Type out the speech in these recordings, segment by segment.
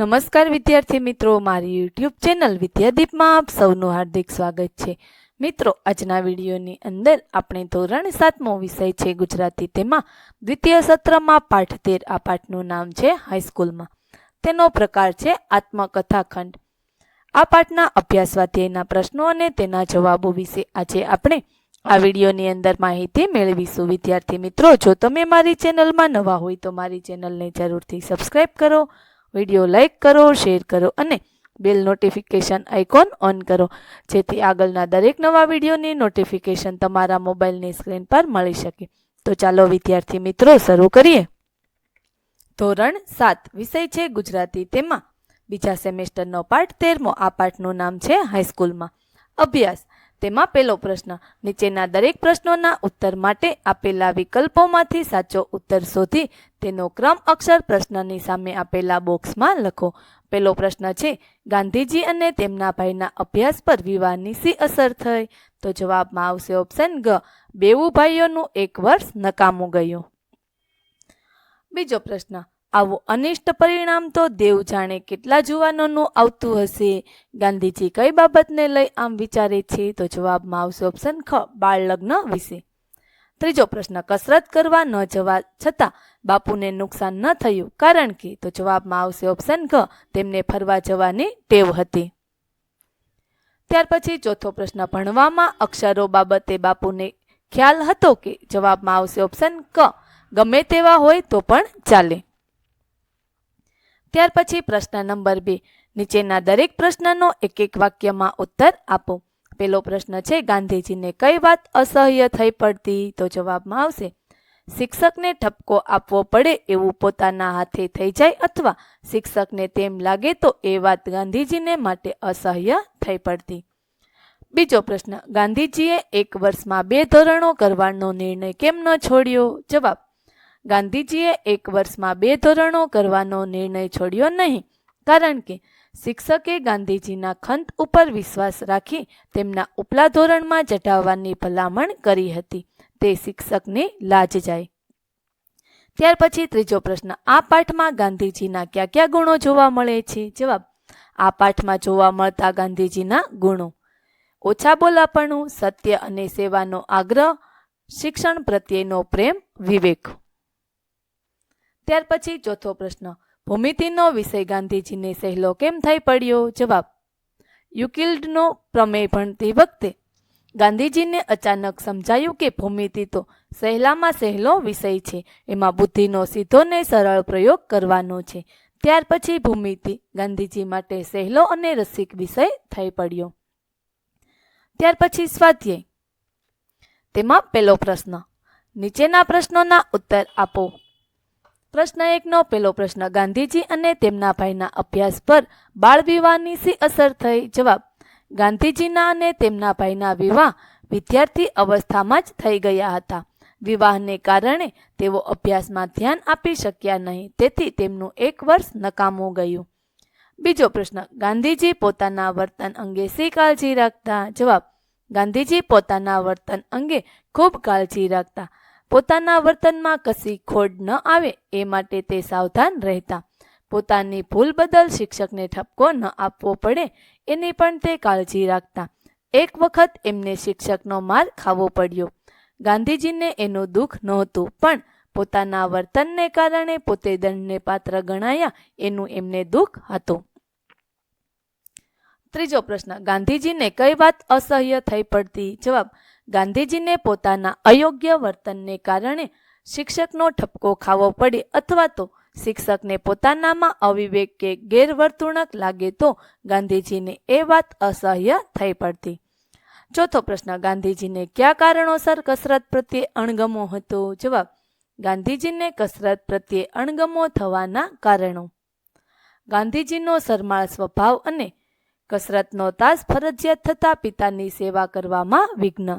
નમસ્કાર વિદ્યાર્થી મિત્રો, મારી યુટ્યુબ ચેનલ વિદ્યાદીપમાં આપ સૌનું હાર્દિક સ્વાગત છે. મિત્રો, આજના વિડીયોની અંદર આપણે ધોરણ સાતમો વિષય છે ગુજરાતી તેમાં દ્વિતીય સત્રમાં પાઠ તેર, આ પાઠનું નામ છે હાઈસ્કૂલમાં તેનો પ્રકાર છે આત્મકથા ખંડ આ પાઠના અભ્યાસ સ્વાધ્યાયના પ્રશ્નો અને તેના જવાબો વિશે આજે આપણે આ વિડીયોની અંદર માહિતી મેળવીશું. વિદ્યાર્થી મિત્રો, જો તમે મારી ચેનલમાં નવા હોય તો મારી ચેનલને જરૂરથી સબસ્ક્રાઈબ કરો વીડિયો લાઈક કરો, શેર કરો અને બેલ નોટિફિકેશન આઇકોન ઓન કરો. જેથી આગળના દરેક નવા વિડીયોની નોટિફિકેશન તમારા મોબાઈલની સ્ક્રીન પર મળી શકે. તો ચાલો વિદ્યાર્થી મિત્રો, શરૂ કરીએ. ધોરણ સાત, વિષય છે ગુજરાતી. તેમાં બીજા સેમેસ્ટરનો પાઠ તેરમો. આ પાઠનું નામ છે હાઈસ્કૂલમાં. અભ્યાસ. તેમાં પહેલો પ્રશ્ન, નીચેના દરેક પ્રશ્નોના ઉત્તર માટે આપેલા વિકલ્પોમાંથી સાચો ઉત્તર શોધી તેનો ક્રમ અક્ષર પ્રશ્નની સામે આપેલા બોક્સમાં લખો. પહેલો પ્રશ્ન છે, ગાંધીજી અને તેમના ભાઈના અભ્યાસ પર વિવાહની સી અસર થઈ? તો જવાબમાં આવશે ઓપ્શન ગ બેવું ભાઈઓનું એક વર્ષ નકામું ગયું. બીજો પ્રશ્ન આવું અનિષ્ટ પરિણામ તો દેવ જાણે કેટલા જુવાનોનું આવતું હશે? ગાંધીજી કઈ બાબતને લઈ આમ વિચારે છે? તો જવાબમાં આવશે ઓપ્શન ખ બાળ લગ્ન વિશે. ત્રીજો પ્રશ્ન, કસરત કરવા ન જવા છતાં બાપુને નુકસાન ન થયું કારણ કે? તો જવાબમાં આવશે ઓપ્શન ઘ તેમને ફરવા જવાની ટેવ હતી. ત્યાર પછી ચોથો પ્રશ્ન, ભણવામાં અક્ષરો બાબતે બાપુને ખ્યાલ હતો કે? જવાબમાં આવશે ઓપ્શન ક, ગમે તેવા હોય તો પણ ચાલે. ત્યાર પછી પ્રશ્ન નંબર બે. નીચેના દરેક પ્રશ્નનો એક એક વાક્યમાં ઉત્તર આપો. પેલો પ્રશ્ન છે, ગાંધીજીને કઈ વાત અસહ્ય થઈ પડતી? તો જવાબમાં આવશે, શિક્ષકને ઠપકો આપવો પડે એવું પોતાના હાથે થઈ જાય અથવા શિક્ષકને તેમ લાગે તો એ વાત ગાંધીજીને માટે અસહ્ય થઈ પડતી. બીજો પ્રશ્ન, ગાંધીજીએ એક વર્ષમાં બે ધોરણો કરવાનો નિર્ણય કેમ ન છોડ્યો? જવાબ ગાંધીજીએ એક વર્ષમાં બે ધોરણો કરવાનો નિર્ણય છોડ્યો નહીં. કારણ કે શિક્ષકે ગાંધીજીના ખંત ઉપર વિશ્વાસ રાખી તેમના ઉપલા ધોરણમાં ચઢાવવાની ભલામણ કરી હતી. તે શિક્ષકને લાજ જાય. ત્યાર પછી ત્રીજો પ્રશ્ન, આ પાઠમાં ગાંધીજીના કયા કયા ગુણો જોવા મળે છે? જવાબ, આ પાઠમાં જોવા મળતા ગાંધીજીના ગુણો. ઓછા બોલાપણું, સત્ય અને સેવાનો આગ્રહ, શિક્ષણ પ્રત્યેનો પ્રેમ, વિવેક. ત્યાર પછી ચોથો પ્રશ્ન, ભૂમિતિનો વિષય ગાંધીજીને સહેલો કેમ થઈ પડ્યો? જવાબ, યુકિલ્ડનો પ્રમેય ભણતી વખતે. ગાંધીજીને અચાનક સમજાયું કે ભૂમિતિ તો સહેલામાં સહેલો વિષય છે, એમાં બુદ્ધિનો સીધો ને સરળ પ્રયોગ કરવાનો છે. ત્યાર પછી ભૂમિતિ ગાંધીજી માટે સહેલો અને રસિક વિષય થઈ પડ્યો. ત્યાર પછી સ્વાધ્યાય. તેમાં પહેલો પ્રશ્ન, નીચેના પ્રશ્નોના ઉત્તર આપો. પ્રશ્ન એકનો પહેલો પ્રશ્ન, ગાંધીજી અને તેમના ભાઈના અભ્યાસ પર બાળ વિવાહની શી અસર થઈ? જવાબ, ગાંધીજીના અને તેમના ભાઈના વિવાહ વિદ્યાર્થી અવસ્થામાં જ થઈ ગયા હતા. વિવાહને કારણે તેઓ અભ્યાસમાં ધ્યાન આપી શક્યા નહીં, તેથી તેમનું એક વર્ષ નકામું ગયું. બીજો પ્રશ્ન, ગાંધીજી પોતાના વર્તન અંગે શી કાળજી રાખતા? જવાબ, ગાંધીજી પોતાના વર્તન અંગે ખૂબ કાળજી રાખતા. પોતાના વર્તનમાં કશી ખોડ ન આવે એ માટે તે સાવધાન રહેતા. પોતાની ભૂલ બદલ શિક્ષકને ઠપકો ન આપવો પડે એની પણ તે કાળજી રાખતા. એક વખત એમને શિક્ષકનો માર ખાવો પડ્યો. ગાંધીજીને એનું દુઃખ નહોતું, પણ પોતાના વર્તનને કારણે પોતે દંડને પાત્ર ગણાયા એનું એમને દુઃખ હતું. ત્રીજો પ્રશ્ન. ગાંધીજીને કઈ વાત અસહ્ય થઈ પડતી? જવાબ ગાંધીજીને પોતાના અયોગ્ય વર્તનને કારણે શિક્ષકનો ઠપકો ખાવો પડે અથવા તો શિક્ષકને પોતાનામાં અવિવેક કે ગેરવર્તુણક લાગે તો ગાંધીજીને એ વાત અસહ્ય થઈ પડતી. ચોથો પ્રશ્ન, ગાંધીજીને કયા કારણોસર કસરત પ્રત્યે અણગમો હતો? જવાબ, ગાંધીજીને કસરત પ્રત્યે અણગમો થવાના કારણો. ગાંધીજીનો સરમાળ સ્વભાવ અને કસરતનો તાસ ફરજિયાત થતા પિતાની સેવા કરવામાં વિઘ્ન.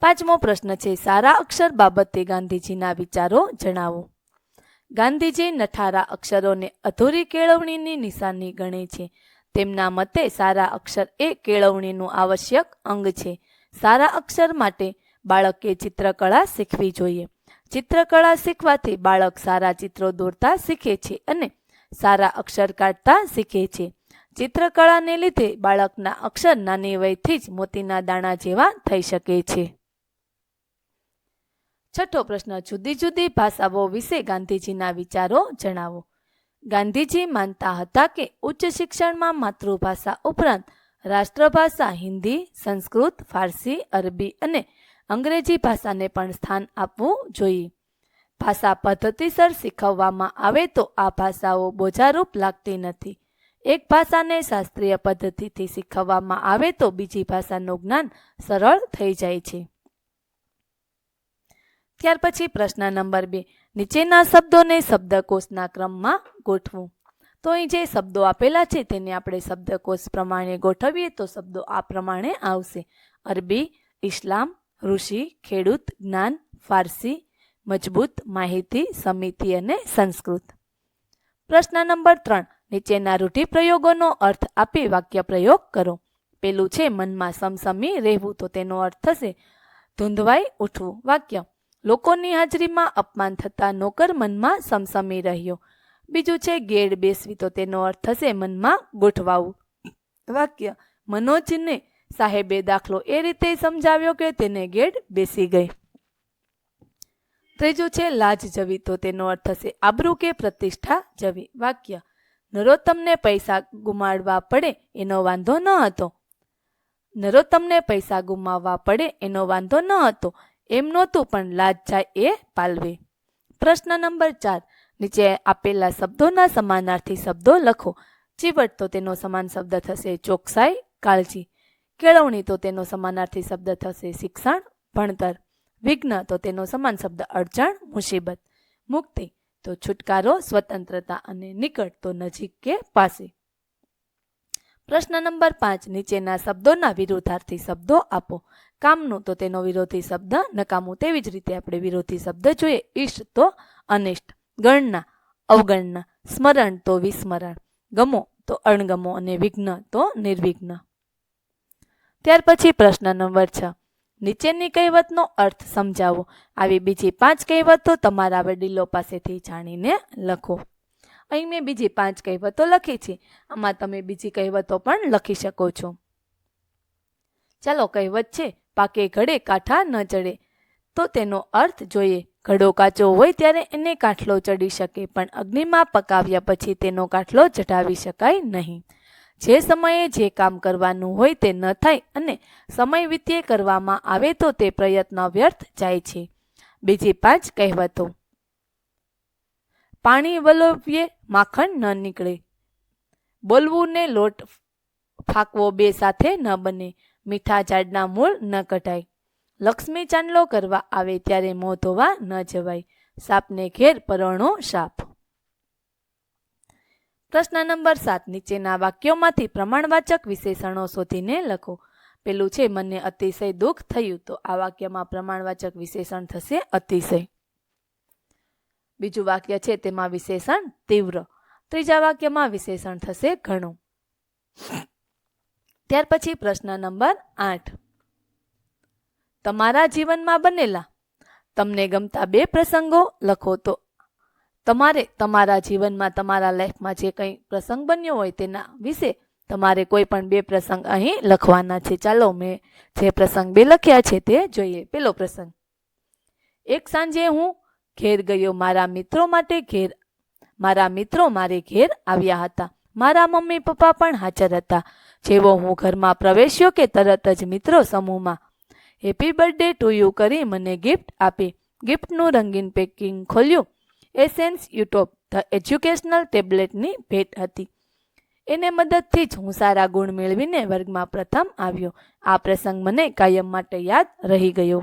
પાંચમો પ્રશ્ન છે, સારા અક્ષર બાબતે ગાંધીજીના વિચારો જણાવો. ગાંધીજી નઠારા અક્ષરોને અધૂરી કેળવણીની નિશાની ગણે છે. તેમના મતે સારા અક્ષર એ કેળવણીનું આવશ્યક અંગ છે. સારા અક્ષર માટે બાળકે ચિત્રકળા શીખવી જોઈએ. ચિત્રકળા શીખવાથી બાળક સારા ચિત્રો દોરતા શીખે છે અને સારા અક્ષર કાઢતા શીખે છે. ચિત્રકળાને લીધે બાળકના અક્ષર નાની વયથી જ મોતીના દાણા જેવા થઈ શકે છે. છઠ્ઠો પ્રશ્ન, જુદી જુદી ભાષાઓ વિશે ગાંધીજીના વિચારો જણાવો. ગાંધીજી માનતા હતા કે ઉચ્ચ શિક્ષણમાં માતૃભાષા ઉપરાંત રાષ્ટ્રભાષા હિન્દી, સંસ્કૃત, ફારસી, અરબી અને અંગ્રેજી ભાષાને પણ સ્થાન આપવું જોઈએ. ભાષા પદ્ધતિસર શીખવવામાં આવે તો આ ભાષાઓ બોજારૂપ લાગતી નથી. એક ભાષાને શાસ્ત્રીય પદ્ધતિથી શીખવવામાં આવે તો બીજી ભાષાનું જ્ઞાન સરળ થઈ જાય છે. ત્યાર પછી પ્રશ્ન નંબર બે. નીચેના શબ્દોને શબ્દકોશના ક્રમમાં ગોઠવું. તો અહીં જે શબ્દો આપેલા છે તેને આપણે શબ્દકોશ પ્રમાણે ગોઠવીએ તો શબ્દો આ પ્રમાણે આવશે. અરબી, ઇસ્લામ, ઋષિ, ખેડૂત, જ્ઞાન, ફારસી, મજબૂત, માહિતી, સમિતિ અને સંસ્કૃત. પ્રશ્ન નંબર ત્રણ. નીચેના રૂઢિપ્રયોગોનો અર્થ આપી વાક્ય પ્રયોગ કરો. પેલું છે મનમાં સમસમી રહેવું તો તેનો અર્થ થશે ધૂંધવાઈ ઉઠવું. વાક્ય. લોકોની હાજરીમાં અપમાન થતા નોકર મનમાં સમસમી રહ્યો. બીજું છે, ગેડ બેસવી તો તેનો અર્થ થશે મનમાં ગોઠવાવું. વાક્ય, મનોજને સાહેબે દાખલો એ રીતે સમજાવ્યો કે તેને ગેડ બેસી ગઈ. ત્રીજું છે, લાજ જવી તો તેનો અર્થ થશે આબરૂ કે પ્રતિષ્ઠા જવી. વાક્ય નરોત્તમને પૈસા ગુમાડવા પડે એનો વાંધો ન હતો. નરોત્તમને પૈસા ગુમાવવા પડે એનો વાંધો ન હતો એમ નહોતું પણ લાજ જાય એ પાલવી. પ્રશ્ન નંબર ચાર. નીચે આપેલા શબ્દોના સમાનાર્થી શબ્દો લખો. ચીવટ તો તેનો સમાન શબ્દ થશે ચોકસાઈ, કાળજી. કેળવણી તો તેનો સમાનાર્થી શબ્દ થશે શિક્ષણ, ભણતર. વિઘ્ન તો તેનો સમાન શબ્દ અડચણ, મુસીબત. મુક્તિ તો છુટકારો, સ્વતંત્રતા અને નિકટ તો નજીક કે પાસે. પ્રશ્ન નંબર પાંચ, નીચેના શબ્દોના વિરોધાર્થી શબ્દો આપો. કામનું તો તેનો વિરોધી શબ્દ, નકામું તેવી જ રીતે આપણે વિરોધી શબ્દ જોઈએ. ઈષ્ટ તો અનિષ્ટ. ગણના, અવગણના. સ્મરણ તો વિસ્મરણ. ગમો તો અણગમો અને વિઘ્ન તો નિર્વિઘ્ન. ત્યાર પછી પ્રશ્ન નંબર છ. નીચેની કહેવતનો અર્થ સમજાવો. આવી બીજી પાંચ કહેવતો તમારા વડીલો પાસેથી જાણીને લખો. અહીં મેં બીજી પાંચ કહેવતો લખી છે. આમાં તમે બીજી કહેવતો પણ લખી શકો છો. ચાલો કહેવત છે, પાકે ઘડે કાંઠા ન ચડે. તો તેનો અર્થ જોઈએ, ઘડો કાચો હોય ત્યારે એને કાંઠલો ચડી શકે, પણ અગ્નિમાં પકાવ્યા પછી તેનો કાંઠલો ચઢાવી શકાય નહીં. જે સમયે જે કામ કરવાનું હોય તે ન થાય અને સમય વીત્યે કરવામાં આવે તો તે પ્રયત્ન વ્યર્થ જાય છે. બીજી પાંચ કહેવતો. પાણી વલોવીએ, માખણ ન નીકળે. બોલવું ને લોટ ફાકવો બે સાથે ન બને, મીઠા ઝાડના મૂળ ન કઢાય. લક્ષ્મી ચાંદલો કરવા આવે ત્યારે મોં ધોવા ન જવાય. સાપને ઘેર પરણો સાપ. પ્રશ્ન નંબર સાત. નીચેના વાક્યોમાંથી પ્રમાણવાચક વિશેષણો શોધીને લખો. પેલું છે, મને અતિશય દુઃખ થયું. તો આ વાક્યમાં પ્રમાણવાચક વિશેષણ થશે અતિશય. બીજું વાક્ય છે તેમાં વિશેષણ તીવ્ર. ત્રીજા વાક્યમાં વિશેષણ થશે ઘણું. ત્યાર પછી પ્રશ્ન નંબર આઠ. તમારા જીવનમાં બનેલા, તમને ગમતા બે પ્રસંગો લખો તો તમારે તમારા જીવનમાં, તમારા લાઈફમાં જે કંઈ પ્રસંગ બન્યો હોય તેના વિશે તમારે કોઈ પણ બે પ્રસંગ અહીં લખવાના છે. ચાલો મેં જે પ્રસંગ બે લખ્યા છે તે જોઈએ. પેલો પ્રસંગ. એક સાંજે હું ઘેર ગયો. મારા મિત્રો માટે ઘેર, મારા મિત્રો મારે ઘેર આવ્યા હતા. મારા મમ્મી પપ્પા પણ હાજર હતા. જેવો હું ઘરમાં પ્રવેશ્યો કે તરત જ મિત્રો સમૂહમાં હેપી બર્થડે ટુ યુ કરી મને ગિફ્ટ આપી. ગિફ્ટનું રંગીન પેકિંગ ખોલ્યું. એસેન્સ યુટ્યુબ ધ એજ્યુકેશનલ ટેબ્લેટની ભેટ હતી. એને મદદથી જ હું સારા ગુણ મેળવીને વર્ગમાં પ્રથમ આવ્યો. આ પ્રસંગ મને કાયમ માટે યાદ રહી ગયો.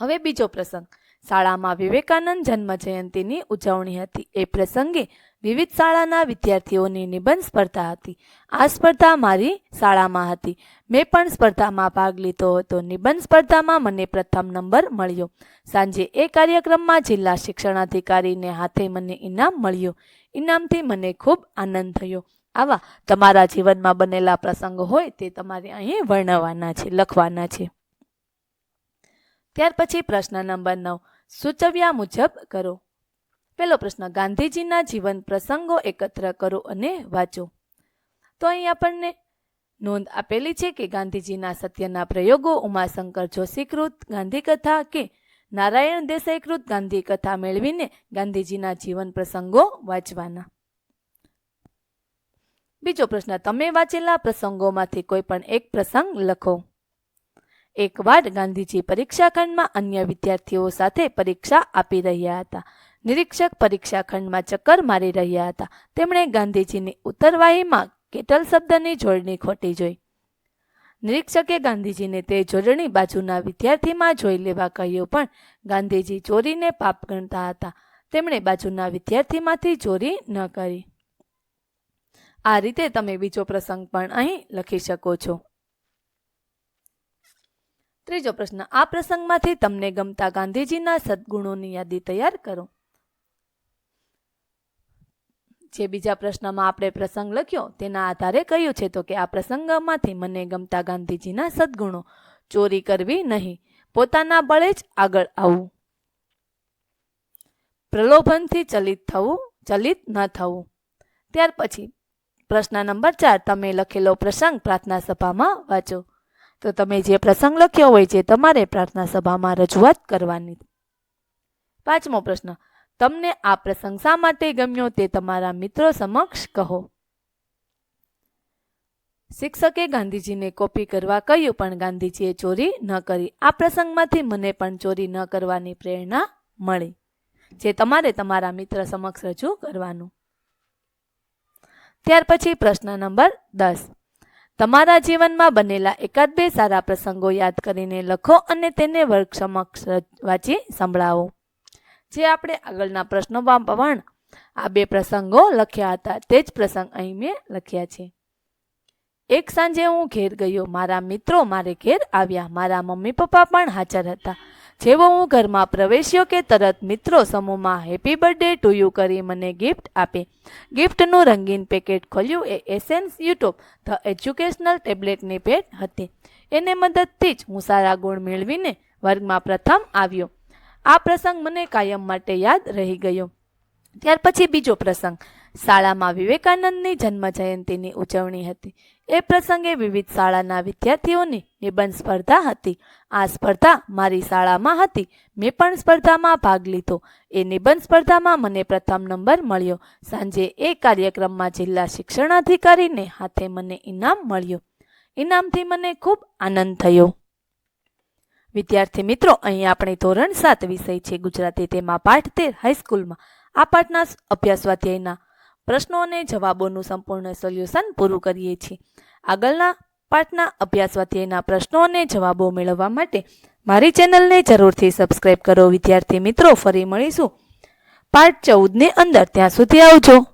હવે બીજો પ્રસંગ. શાળામાં વિવેકાનંદ જન્મ જયંતિની ઉજવણી હતી. એ પ્રસંગે વિવિધ શાળાના વિદ્યાર્થીઓની નિબંધ સ્પર્ધા હતી. આ સ્પર્ધા મારી શાળામાં હતી. મેં પણ સ્પર્ધામાં ભાગ લીધો હતો. નિબંધ સ્પર્ધામાં મને પ્રથમ નંબર મળ્યો. સાંજે એ કાર્યક્રમમાં જિલ્લા શિક્ષણાધિકારીને હાથે મને ઇનામ મળ્યું. ઇનામથી મને ખૂબ આનંદ થયો. આવા તમારા જીવનમાં બનેલા પ્રસંગો હોય તે તમારે અહીં વર્ણવવાના છે, લખવાના છે. ત્યાર પછી પ્રશ્ન નંબર નવ. સૂચવ્યા મુજબ કરો. પહેલો પ્રશ્ન, ગાંધીજીના જીવન પ્રસંગો એકત્ર કરો અને વાંચો. તો અહીં આપણને નોંધ આપેલી છે કે ગાંધીજીના સત્યના પ્રયોગો ઉમાશંકર જોશીકૃત ગાંધી કથા કે નારાયણ દેસાઈકૃત ગાંધી કથા મેળવીને ગાંધીજીના જીવન પ્રસંગો વાંચવાના. બીજો પ્રશ્ન, તમે વાંચેલા પ્રસંગોમાંથી કોઈ પણ એક પ્રસંગ લખો. એકવાર ગાંધીજી પરીક્ષાખંડમાં અન્ય વિદ્યાર્થીઓ સાથે પરીક્ષા આપી રહ્યા હતા. નિરીક્ષક પરીક્ષાખંડમાં ચક્કર મારી રહ્યા હતા. તેમણે ગાંધીજીની ઉત્તરવાહીમાં કેટલ શબ્દની જોડણી ખોટી જોઈ. નિરીક્ષકે ગાંધીજીને તે જોડણી બાજુના વિદ્યાર્થીમાં જોઈ લેવા કહ્યું, પણ ગાંધીજી ચોરીને પાપ ગણતા હતા. તેમણે બાજુના વિદ્યાર્થીમાંથી ચોરી ન કરી. આ રીતે તમે બીજો પ્રસંગ પણ અહીં લખી શકો છો. ત્રીજો પ્રશ્ન, આ પ્રસંગમાંથી તમને ગમતા ગાંધીજીના સદગુણોની યાદી તૈયાર કરો. જે બીજા પ્રશ્નમાં આપણે પ્રસંગ લખ્યો, તેના આધારે કહ્યું છે તો કે આ પ્રસંગમાંથી મને ગમતા ગાંધીજીના સદગુણો, ચોરી કરવી નહીં, પોતાના બળે જ આગળ આવવું પ્રલોભનથી ચલિત થવું, ચલિત ન થવું. ત્યાર પછી પ્રશ્ન નંબર ચાર, તમે લખેલો પ્રસંગ પ્રાર્થના સભામાં વાંચો. તો તમે જે પ્રસંગ લખ્યો હોય છે, તમારે પ્રાર્થના સભામાં રજૂઆત કરવાની. પાંચમો પ્રશ્ન, તમને આ પ્રસંગ શા માટે ગમ્યો તે તમારા મિત્રો સમક્ષ કહો. શિક્ષકે ગાંધીજીને કોપી કરવા કહ્યું, પણ ગાંધીજીએ ચોરી ન કરી. આ પ્રસંગમાંથી મને પણ ચોરી ન કરવાની પ્રેરણા મળી, જે તમારે તમારા મિત્ર સમક્ષ રજૂ કરવાનું. ત્યાર પછી પ્રશ્ન નંબર દસ તમારા જીવનમાં બનેલા એકાદ બે સારા પ્રસંગો યાદ કરીને લખો અને તેને વર્ગ સમક્ષ વાંચી સંભળાવો. જે આપણે આગળના પ્રશ્નોમાં પણ આ બે પ્રસંગો લખ્યા હતા તે જ પ્રસંગ અહીં મેં લખ્યા છે. એક સાંજે હું ઘેર ગયો. મારા મિત્રો મારે ઘેર આવ્યા. મારા મમ્મી પપ્પા પણ હાજર હતા. જેવો હું ઘરમાં પ્રવેશ્યો કે તરત મિત્રો સમૂહમાં હેપી બર્થડે ટુ યુ કરી મને ગિફ્ટ આપી. ગિફ્ટનું રંગીન પેકેટ ખોલ્યું એ એસેન્સ યુટ્યુબ ધ એજ્યુકેશનલ ટેબ્લેટની ભેટ હતી. એને મદદથી જ હું સારા ગુણ મેળવીને વર્ગમાં પ્રથમ આવ્યો. આ પ્રસંગ મને કાયમ માટે યાદ રહી ગયો. ત્યાર પછી બીજો પ્રસંગ. શાળામાં વિવેકાનંદની જન્મ જયંતિની ઉજવણી હતી. એ પ્રસંગે વિવિધ શાળાના વિદ્યાર્થીઓની નિબંધ સ્પર્ધા હતી. આ સ્પર્ધા મારી શાળામાં હતી. મેં પણ સ્પર્ધામાં ભાગ લીધો. એ નિબંધ સ્પર્ધામાં મને પ્રથમ નંબર મળ્યો. સાંજે એ કાર્યક્રમમાં જિલ્લા શિક્ષણાધિકારીને હાથે મને ઇનામ મળ્યું. ઇનામથી મને ખૂબ આનંદ થયો. વિદ્યાર્થી મિત્રો, અહીં આપણે ધોરણ સાત વિષય છે ગુજરાતી. તેમાં પાઠ તેર હાઈસ્કૂલમાં. આ પાઠના અભ્યાસ સ્વાધ્યાયના પ્રશ્નો અને જવાબોનું સંપૂર્ણ સોલ્યુશન પૂરું કરીએ છીએ. આગળના પાઠના અભ્યાસ સ્વાધ્યાયના પ્રશ્નો અને જવાબો મેળવવા માટે મારી ચેનલને જરૂરથી સબસ્ક્રાઇબ કરો. વિદ્યાર્થી મિત્રો, ફરી મળીશું. પાઠ ચૌદની અંદર. ત્યાં સુધી આવજો.